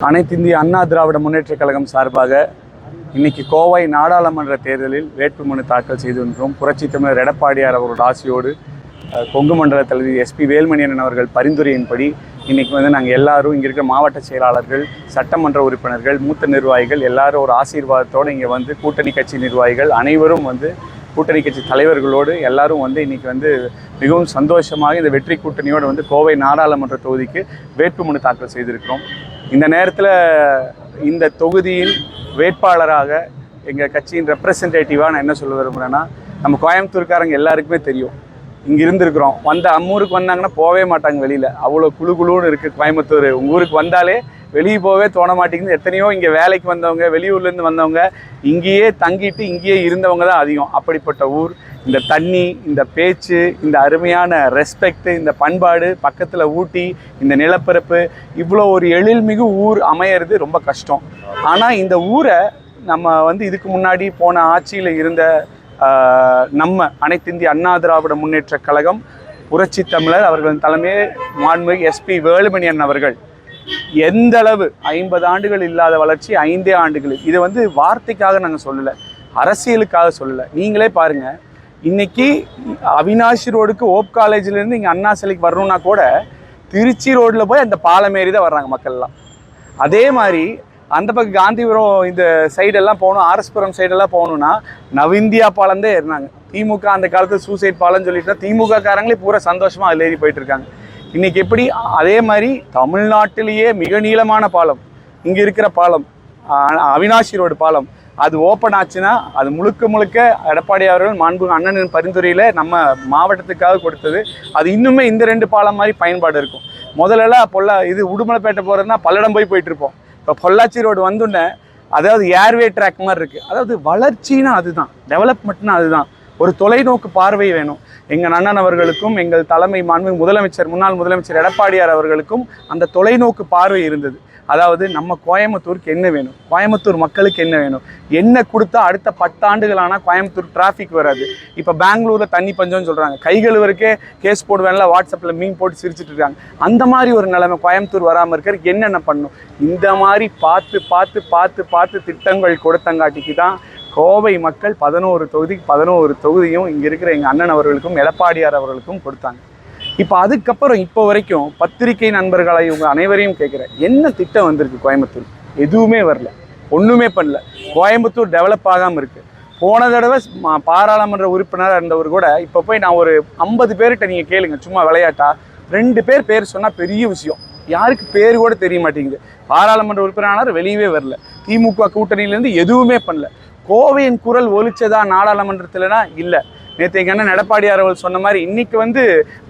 அனைத்து இந்திய அண்ணா திராவிட முன்னேற்றக் கழகம் சார்பாக இன்னைக்கு கோவை நாடாளுமன்ற தேர்தலில் வேட்புமனு தாக்கல் செய்திருக்கிறோம் புரட்சி தமிழர் எடப்பாடியார் அவரோட ஆசையோடு கொங்கு மண்டல தலைவி எஸ்பி வேல்மணியன் அவர்கள் பரிந்துரையின்படி இன்னைக்கு வந்து நாங்கள் எல்லாரும் இங்கே இருக்கிற மாவட்ட செயலாளர்கள் சட்டமன்ற உறுப்பினர்கள் மூத்த நிர்வாகிகள் எல்லாரும் ஒரு ஆசீர்வாதத்தோடு இங்கே வந்து கூட்டணி கட்சி நிர்வாகிகள் அனைவரும் வந்து கூட்டணி கட்சி தலைவர்களோடு எல்லாரும் வந்து இன்னைக்கு வந்து மிகவும் சந்தோஷமாக இந்த வெற்றி கூட்டணியோடு வந்து கோவை நாடாளுமன்ற தொகுதிக்கு வேட்புமனு தாக்கல் செய்திருக்கிறோம். இந்த நேரத்தில் இந்த தொகுதியின் வேட்பாளராக எங்கள் கட்சியின் ரெப்ரசன்டேட்டிவாக நான் என்ன சொல்ல விரும்புகிறேன்னா நம்ம கோயம்புத்தூர்காரங்க எல்லாருக்குமே தெரியும். இங்கே இருந்திருக்கிறோம். வந்த அம்மூருக்கு வந்தாங்கன்னா போகவே மாட்டாங்க வெளியில். அவ்வளோ குழு குழுன்னு இருக்குது கோயம்புத்தூர். உங்கள் ஊருக்கு வந்தாலே வெளியே போகவே தோண மாட்டேங்குது. எத்தனையோ இங்கே வேலைக்கு வந்தவங்க வெளியூர்லேருந்து வந்தவங்க இங்கேயே தங்கிட்டு இங்கேயே இருந்தவங்க தான் அதிகம். அப்படிப்பட்ட ஊர். இந்த தண்ணி இந்த பேச்சு இந்த அருமையான ரெஸ்பெக்ட் இந்த பண்பாடு பக்கத்தில் ஊட்டி இந்த நிலப்பரப்பு இவ்வளோ ஒரு எழில்மிகு ஊர் அமையிறது ரொம்ப கஷ்டம். ஆனால் இந்த ஊரை நம்ம வந்து இதுக்கு முன்னாடி போன ஆட்சியில் இருந்த நம்ம அனைத்து இந்திய அண்ணா திராவிட முன்னேற்ற கழகம் புரட்சி தமிழர் அவர்களின் தலைமை மாண்புமிகு எஸ்பி வேலுமணியன் அவர்கள். எந்த அளவு ஐம்பது ஆண்டுகள் இல்லாத வளர்ச்சி ஐந்தே ஆண்டுகளில் இது வந்து வார்த்தைக்காக நாங்கள் சொல்லலை அரசியலுக்காக சொல்லலை. நீங்களே பாருங்க இன்னைக்கு அவினாஷி ரோடுக்கு ஓப் காலேஜ்லேருந்து இங்கே அண்ணா சிலைக்கு வரணும்னா கூட திருச்சி ரோட்டில் போய் அந்த பாலம் ஏறி தான் வர்றாங்க மக்கள்லாம். அதே மாதிரி அந்த பக்கம் காந்திபுரம் இந்த சைடெல்லாம் போகணும் ஆர்எஸ்புரம் சைடெல்லாம் போகணும்னா நவிந்தியா பாலந்தே ஏறினாங்க. திமுக அந்த காலத்தில் சூசைட் பாலம்னு சொல்லிட்டு திமுக காரங்களே பூரா சந்தோஷமாக அதில் ஏறி போயிட்டு இருக்காங்க. இன்றைக்கி எப்படி அதே மாதிரி தமிழ்நாட்டிலேயே மிக நீளமான பாலம் இங்கே இருக்கிற பாலம் அவினாஷி ரோடு பாலம் அது ஓப்பன் ஆச்சுன்னா அது முழுக்க முழுக்க எடப்பாடி அவர்கள் மாண்பு அண்ணனின் பரிந்துரையில் நம்ம மாவட்டத்துக்காக கொடுத்தது. அது இன்னுமே இந்த ரெண்டு பாலம் மாதிரி பயன்பாடு இருக்கும். முதல்லலாம் பொல்லா இது உடுமலைப்பேட்டை போகிறதுனா பல்லடம் போய் போயிட்டு இருப்போம். இப்போ பொள்ளாச்சி ரோடு வந்துடனே அதாவது ஏர்வே ட்ராக் மாதிரி இருக்குது அதாவது வளர்ச்சின்னா அதுதான். டெவலப்மெண்ட்னா அதுதான். ஒரு தொலைநோக்கு பார்வை வேணும். எங்கள் அண்ணன் அவர்களுக்கும் எங்கள் தலைமை மாண்பு முதலமைச்சர் முன்னாள் முதலமைச்சர் எடப்பாடியார் அவர்களுக்கும் அந்த தொலைநோக்கு பார்வை இருந்தது. அதாவது நம்ம கோயம்புத்தூருக்கு என்ன வேணும்? கோயம்புத்தூர் மக்களுக்கு என்ன வேணும்? என்ன கொடுத்தா அடுத்த பத்தாண்டுகள் கோயம்புத்தூர் டிராஃபிக் வராது. இப்போ பெங்களூரில் தண்ணி பஞ்சம்னு சொல்கிறாங்க கைகழுவருக்கே கேஸ் போடுவேன்ல வாட்ஸ்அப்பில் மீன் போட்டு சிரிச்சிட்டு இருக்காங்க. அந்த மாதிரி ஒரு நிலைமை கோயம்புத்தூர் வராமல் இருக்கிறதுக்கு என்னென்ன பண்ணும் இந்த மாதிரி பார்த்து பார்த்து பார்த்து பார்த்து திட்டங்கள் கொடுத்தங்காட்டிக்கு தான் கோவை மக்கள் பதினோரு தொகுதிக்கு பதினோரு தொகுதியும் இங்கே இருக்கிற எங்கள் அண்ணன் அவர்களுக்கும் எடப்பாடியார் அவர்களுக்கும் கொடுத்தாங்க. இப்போ அதுக்கப்புறம் இப்போ வரைக்கும் பத்திரிகை நண்பர்களை இவங்க அனைவரையும் கேட்குறேன். என்ன திட்டம் வந்திருக்கு கோயம்புத்தூர்? எதுவுமே வரல. ஒன்றுமே பண்ணல. கோயம்புத்தூர் டெவலப் ஆகாமல் இருக்குது போன தடவை பாராளுமன்ற உறுப்பினராக இருந்தவர் கூட இப்போ போய் நான் ஒரு ஐம்பது பேர்கிட்ட நீங்கள் கேளுங்க. சும்மா விளையாட்டா? ரெண்டு பேர் பேர் சொன்னால் பெரிய விஷயம். யாருக்கு பேர் கூட தெரிய மாட்டேங்குது. பாராளுமன்ற உறுப்பினரானார் வெளியவே வரல. திமுக கூட்டணியிலேருந்து எதுவுமே பண்ணல. கோவையின் குரல் ஒழிச்சதா நாடாளுமன்றத்தில்னா? இல்லை. நேற்று எங்கள் அண்ணன் எடப்பாடியார் அவர்கள் சொன்ன மாதிரி இன்னைக்கு வந்து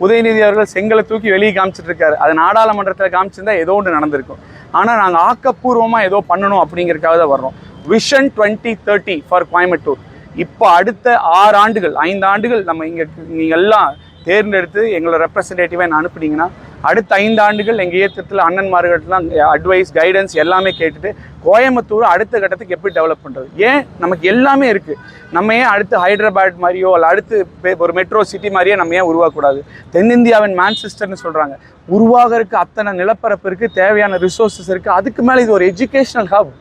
உதயநிதி அவர்கள் செங்கலை தூக்கி வெளியே காமிச்சிட்டு இருக்காரு. அது நாடாளுமன்றத்தில் காமிச்சிருந்தா ஏதோ ஒன்று நடந்திருக்கும். ஆனால் நாங்கள் ஆக்கப்பூர்வமாக ஏதோ பண்ணணும் அப்படிங்கிறதுக்காக தான் வர்றோம். Vision twenty thirty for Coimbatore இப்போ அடுத்த ஆறு ஆண்டுகள் ஐந்து ஆண்டுகள் நம்ம இங்கே நீங்கள் எல்லாம் தேர்ந்தெடுத்து எங்களோட ரெப்ரசன்டேட்டிவாக என்ன அனுப்புனீங்கன்னா அடுத்த ஐந்து ஆண்டுகள் எங்கள் இயக்கத்தில் அண்ணன்மார்கள்லாம் அட்வைஸ் கைடன்ஸ் எல்லாமே கேட்டுட்டு கோயம்புத்தூர் அடுத்த கட்டத்துக்கு எப்படி டெவலப் பண்ணுறது ஏன்? நமக்கு எல்லாமே இருக்குது நம்ம ஏன் அடுத்து ஹைதராபாத் மாதிரியோ இல்லை அடுத்து ஒரு மெட்ரோ சிட்டி மாதிரியே நம்ம ஏன் உருவாக்கக்கூடாது? தென்னிந்தியாவின் மான்செஸ்டர்னு சொல்கிறாங்க உருவாகிறதுக்கு அத்தனை நிலப்பரப்பு இருக்குது தேவையான ரிசோர்ஸஸ் இருக்குது அதுக்கு மேலே இது ஒரு எஜுகேஷனல் ஹப்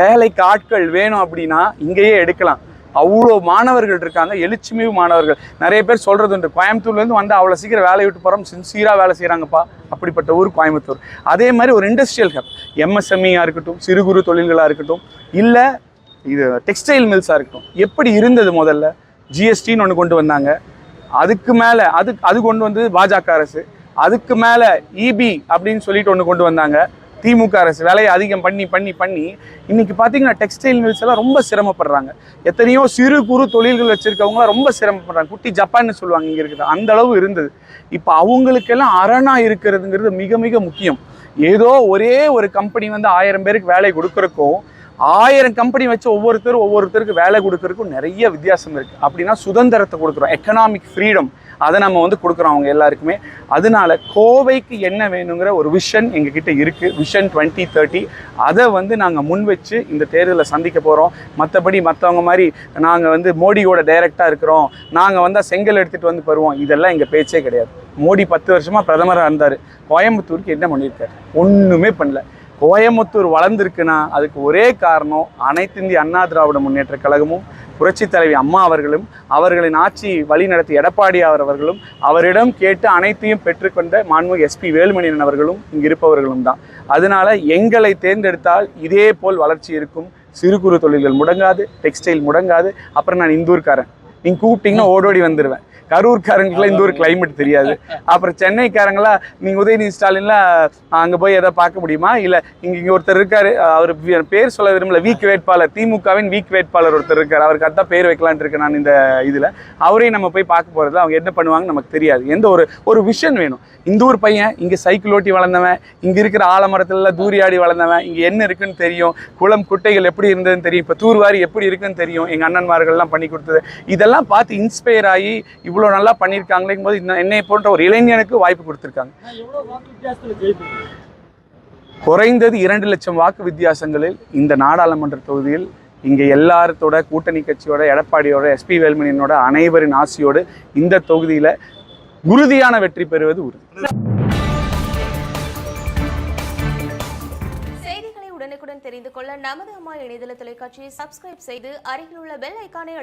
வேலைக்கு ஆட்கள் வேணும் அப்படின்னா இங்கேயே எடுக்கலாம். அவ்வளோ மாணவர்கள் இருக்காங்க எழுச்சிமிகு மாணவர்கள். நிறைய பேர் சொல்கிறது உண்டு கோயம்புத்தூர்லேருந்து வந்து அவ்வளோ சீக்கிரம் வேலை விட்டு போகிறோம் சின்சியராக வேலை செய்கிறாங்கப்பா அப்படிப்பட்ட ஊர் கோயம்புத்தூர். அதே மாதிரி ஒரு இண்டஸ்ட்ரியல் ஹப் எம்எஸ்எம்இயாக இருக்கட்டும் சிறு குறு தொழில்களாக இருக்கட்டும் இல்லை இது டெக்ஸ்டைல் மில்ஸாக இருக்கட்டும். எப்படி இருந்தது முதல்ல? ஜிஎஸ்டின்னு ஒன்று கொண்டு வந்தாங்க. அதுக்கு மேலே அது அது கொண்டு வந்தது பாஜக அரசு. அதுக்கு மேலே இபி அப்படின்னு சொல்லிட்டு ஒன்று கொண்டு வந்தாங்க. திமுக அரசு வேலையை அதிகம் பண்ணி பண்ணி பண்ணி இன்னைக்கு பார்த்தீங்கன்னா டெக்ஸ்டைல் மில்ஸ் எல்லாம் ரொம்ப சிரமப்படுறாங்க. எத்தனையோ சிறு குறு தொழில்கள் வச்சிருக்கவங்களாம் ரொம்ப சிரமப்படுறாங்க. குட்டி ஜப்பான்னு சொல்லுவாங்க இங்கே இருக்குது. அந்த அளவு இருந்தது. இப்போ அவங்களுக்கெல்லாம் அரணா இருக்கிறதுங்கிறது மிக மிக முக்கியம். ஏதோ ஒரே ஒரு கம்பெனி வந்து ஆயிரம் பேருக்கு வேலை கொடுக்குறக்கும் ஆயிரம் கம்பெனி வச்சு ஒவ்வொருத்தரும் ஒவ்வொருத்தருக்கு வேலை கொடுக்கறதுக்கும் நிறைய வித்தியாசம் இருக்குது அப்படின்னா சுதந்திரத்தை கொடுக்குறோம். எக்கனாமிக் ஃப்ரீடம் அதை நம்ம வந்து கொடுக்குறோம் அவங்க எல்லாருக்குமே. அதனால கோவைக்கு என்ன வேணுங்கிற ஒரு விஷன் எங்ககிட்ட இருக்குது விஷன் டுவெண்ட்டி தேர்ட்டி அதை வந்து நாங்கள் முன் வச்சு இந்த தேர்தலில் சந்திக்க போகிறோம் மற்றபடி மற்றவங்க மாதிரி நாங்கள் வந்து மோடியோட டைரக்டாக இருக்கிறோம். நாங்கள் வந்தால் செங்கல் எடுத்துகிட்டு வந்து வருவோம் இதெல்லாம் எங்கள் பேச்சே கிடையாது. மோடி பத்து வருஷமாக பிரதமராக இருந்தார். கோயம்புத்தூருக்கு என்ன பண்ணியிருக்காரு? ஒன்றுமே பண்ணல. கோயம்புத்தூர் வளர்ந்துருக்குன்னா அதுக்கு ஒரே காரணம் அனைத்து இந்திய அண்ணா திராவிட முன்னேற்ற கழகமும் புரட்சித் தலைவி அம்மா அவர்களும் அவர்களின் ஆட்சி வழி நடத்தி எடப்பாடியார் அவர்களும் அவரிடம் கேட்டு அனைத்தையும் பெற்றுக்கொண்ட மாண்புமிகு எஸ்பி வேலுமணியன் அவர்களும் இங்கு இருப்பவர்களும் தான். அதனால எங்களை தேர்ந்தெடுத்தால் இதே போல் வளர்ச்சி இருக்கும். சிறு குறு தொழில்கள் முடங்காது டெக்ஸ்டைல் முடங்காது. அப்புறம் நான் இந்தூர்காரன். நீங்கள் கூப்பிட்டீங்கன்னா ஓடோடி வந்துடுவேன் கரூர்காரங்களுக்குலாம் இந்த ஒரு கிளைமேட் தெரியாது. அப்புறம் சென்னைக்காரங்களா நீங்கள் உதயநிதி ஸ்டாலின்லாம் அங்கே போய் எதை பார்க்க முடியுமா? இல்லை இங்கே இங்கே ஒருத்தர் இருக்காரு அவர் பேர் சொல்ல விரும்பல வீக் வேட்பாளர். திமுகவின் வீக் வேட்பாளர் ஒருத்தர் இருக்கார். அவருக்கு அதான் பேர் வைக்கலான்ட்டு இருக்கேன் நான் இந்த இதில். அவரையும் நம்ம போய் பார்க்க போகிறதுல அவங்க என்ன பண்ணுவாங்கன்னு நமக்கு தெரியாது. எந்த ஒரு ஒரு விஷன் வேணும். இந்த ஊர் பையன் இங்கே சைக்கிள் ஓட்டி வளர்ந்தவன் இங்கே இருக்கிற ஆலமரத்துல தூரியாடி வளர்ந்தவன் இங்கே என்ன இருக்குன்னு தெரியும் குளம் குட்டைகள் எப்படி இருந்ததுன்னு தெரியும் இப்போ தூர்வாரி எப்படி இருக்குன்னு தெரியும் எங்கள் அண்ணன்மார்கள்லாம் பண்ணி கொடுத்தது. இதெல்லாம் இதெல்லாம் பார்த்து இன்ஸ்பயர் ஆகி இவ்வளோ நல்லா பண்ணியிருக்காங்களேங்கும் போது என்னை போன்ற ஒரு இளைஞனுக்கு வாய்ப்பு கொடுத்துருக்காங்க. குறைந்தது இரண்டு லட்சம் வாக்கு வித்தியாசங்களில் இந்த நாடாளுமன்ற தொகுதியில் இங்கே எல்லாரத்தோட கூட்டணி கட்சியோட எடப்பாடியோட எஸ்பி வேல்மணியனோட அனைவரின் ஆசையோடு இந்த தொகுதியில் உறுதியான வெற்றி பெறுவது உறுதி. செய்திகளை உடனுக்குடன் தெரிந்து கொள்ள நமது அம்மா இணையதள தொலைக்காட்சியை சப்ஸ்கிரைப் செய்து அருகில் உள்ள பெல் ஐக்கானை